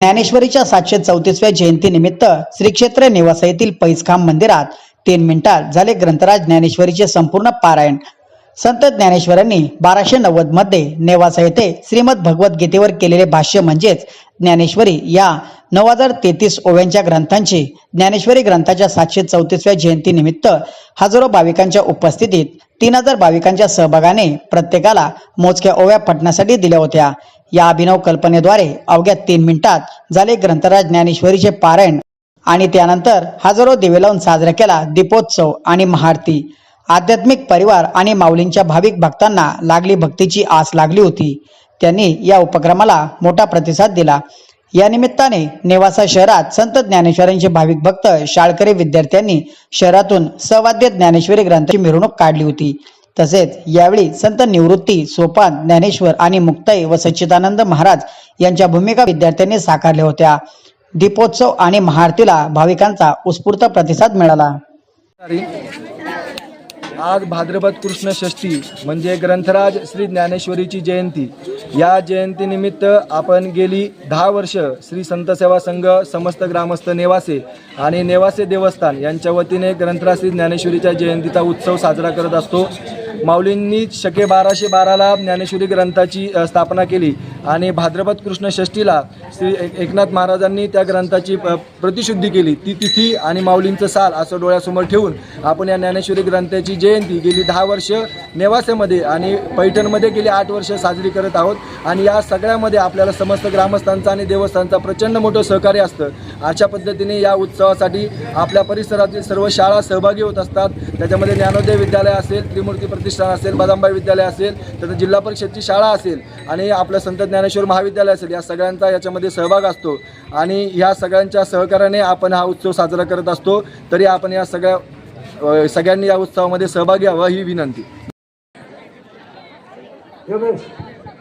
ज्ञानेश्वरीच्या सातशे चौतीसव्या जयंतीनिमित्त श्री क्षेत्र निवासा येथील पैसखांब मंदिरात तीन मिनिटात झाले ग्रंथराज ज्ञानेश्वरीचे संपूर्ण पारायण. संत ज्ञानेश्वरांनी बाराशे नव्वदमध्ये नेवासा येथे श्रीमद भगवद्गीतेवर केलेले भाष्य म्हणजेच ज्ञानेश्वरी या नऊ हजार तेहतीस ओव्यांच्या ग्रंथांची ज्ञानेश्वरी ग्रंथाच्या सातशे चौतीसव्या जयंतीनिमित्त हजारो भाविकांच्या उपस्थितीत तीन हजार भाविकांच्या सहभागाने प्रत्येकाला मोजक्या ओव्या पटण्यासाठी दिल्या होत्या. या अभिनव कल्पनेद्वारे अवघ्या तीन मिनिटात झाले ग्रंथराज ज्ञानेश्वरीचे पारायण आणि त्यानंतर हजारो दिवे लावून साजरा केला दीपोत्सव आणि महाआरती. आध्यात्मिक परिवार आणि माऊलींच्या भाविक भक्तांना लागली भक्तीची आस लागली होती. त्यांनी या उपक्रमाला मोठा प्रतिसाद दिला. या निमित्ताने नेवासा शहरात संत ज्ञानेश्वरांचे भाविक भक्त शाळकरी विद्यार्थ्यांनी शहरातून सवाद्य ज्ञानेश्वरी ग्रंथाची मिरवणूक काढली होती. तसेच यावेळी संत निवृत्ती सोपान ज्ञानेश्वर आणि मुक्ताई व सच्चिदानंद महाराज यांच्या भूमिका विद्यार्थ्यांनी साकारल्या होत्या. दीपोत्सव आणि महाआरतीला भाविकांचा उत्स्फूर्त प्रतिसाद मिळाला. आज भाद्रपद कृष्ण षष्ठी म्हणजे ग्रंथराज श्री ज्ञानेश्वरीची जयंती. या जयंतीनिमित्त आपण गेली दहा वर्ष श्री संत सेवा संघ समस्त ग्रामस्थ नेवासे आणि नेवासे देवस्थान यांच्या वतीने ग्रंथराज श्री ज्ञानेश्वरीच्या जयंतीचा उत्सव साजरा करत असतो. माऊलींनी शके बाराशे बाराला ज्ञानेश्वरी ग्रंथाची स्थापना केली. आणि भाद्रपद कृष्ण षष्ठीला श्री एकनाथ महाराजांनी त्या ग्रंथाची प्रतिशुद्धी केली. ती तिथी आणि माऊलींचं साल असं डोळ्यासमोर ठेवून आपण या ज्ञानेश्वरी ग्रंथाची जयंती गेली दहा वर्ष नेवासेमध्ये आणि पैठणमध्ये गेली आठ वर्ष साजरी करत आहोत. आणि या सगळ्यामध्ये आपल्याला समस्त ग्रामस्थांचा आणि देवस्थांचा प्रचंड मोठं सहकार्य असतं. अशा पद्धतीने या उत्सवासाठी आपल्या परिसरातील सर्व शाळा सहभागी होत असतात. त्याच्यामध्ये ज्ञानोदय विद्यालय असेल त्रिमूर्ती प्रतिष्ठान असेल बदामबाई विद्यालय असेल तर जिल्हा परिषदची शाळा असेल आणि आपलं संत ज्ञानेश्वर महाविद्यालय असेल या सगळ्यांचा याच्यामध्ये सहभाग असतो. आणि ह्या सगळ्यांच्या सहकार्याने आपण हा उत्सव साजरा करत असतो तरी आपण या सगळ्या सगळ्यांनी या उत्सवामध्ये सहभागी व्हावं ही विनंती.